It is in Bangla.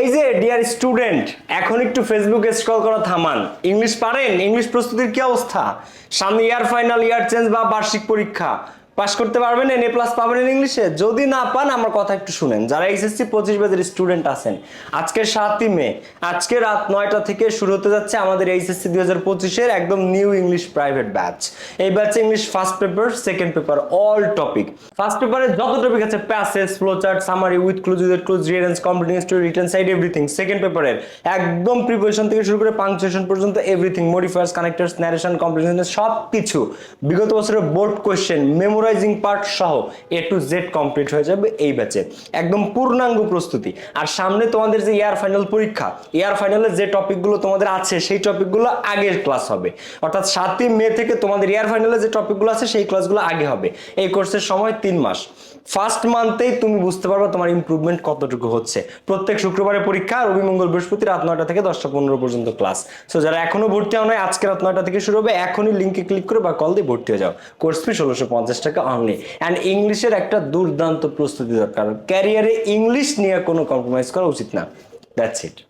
এই যে ডিয়ার স্টুডেন্ট এখন একটু ফেসবুকে স্ক্রল করা, থামান। ইংলিশ পারেন? ইংলিশ প্রস্তুতির কি অবস্থা? সামনে ইয়ার ফাইনাল ইয়ার চেঞ্জ বা বার্ষিক পরীক্ষা? পাশ করতে পারবেন এন এ প্লাস পাবেন ইংলিশে যদি না পান, আমার কথা একটু শুনেন। যারা এইচএসসি পঁচিশ ব্যাচের স্টুডেন্ট আছেন আজকে সাতই মে, আজকে রাত নয়টা থেকে শুরু হতে যাচ্ছে আমাদের এইচএসসি দুই হাজার পঁচিশের একদম নিউ ইংলিশ প্রাইভেট ব্যাচ এই ব্যাচে English first paper second paper all topic first পেপারে যত টপিক আছে passage flowchart summary with clues with clues rearrange completing story return side everything second পেপারের একদম প্রিপারেশন থেকে শুরু করে পাংচুয়েশন পর্যন্ত everything modifiers connectors narration completion সব কিছু বিগত বছরের বোর্ড কোয়েশ্চেন মেমোরাইজিং পার্ট সহ এ টু জেড কমপ্লিট হয়ে যাবে এই ব্যাচে একদম পূর্ণাঙ্গ প্রস্তুতি। আর সামনে তোমাদের যে ইয়ার ফাইনাল পরীক্ষা ইয়ার ফাইনালে যে টপিকগুলো তোমাদের আছে, সেই টপিকগুলো আগের ক্লাস হবে। অর্থাৎ সাতই মে থেকে তোমাদের ইয়ার ফাইনালে যে টপিকগুলো আছে, সেই ক্লাসগুলো আগে হবে। এই কোর্সের সময় তিন মাস। ফার্স্ট মান্থেই তুমি বুঝতে পারবে তোমার ইমপ্রুভমেন্ট কতটুকু হচ্ছে। প্রত্যেক শুক্রবারে পরীক্ষা রবি মঙ্গল বৃহস্পতি রাত নয়টা থেকে দশটা পনেরো পর্যন্ত ক্লাস সো যারা এখনও ভর্তি হও নাই, আজকে রাত নয়টা থেকে শুরু হবে। এখনই লিঙ্কে ক্লিক করে বা কল দিয়ে ভর্তি হয়ে যাও। কোর্স ফি ষোলোশো পঞ্চাশ অনলি। অ্যান্ড ইংলিশের একটা দুর্দান্ত প্রস্তুতি দরকার। ক্যারিয়ারে ইংলিশ নিয়ে কোনো কম্প্রোমাইজ করা উচিত না। That's it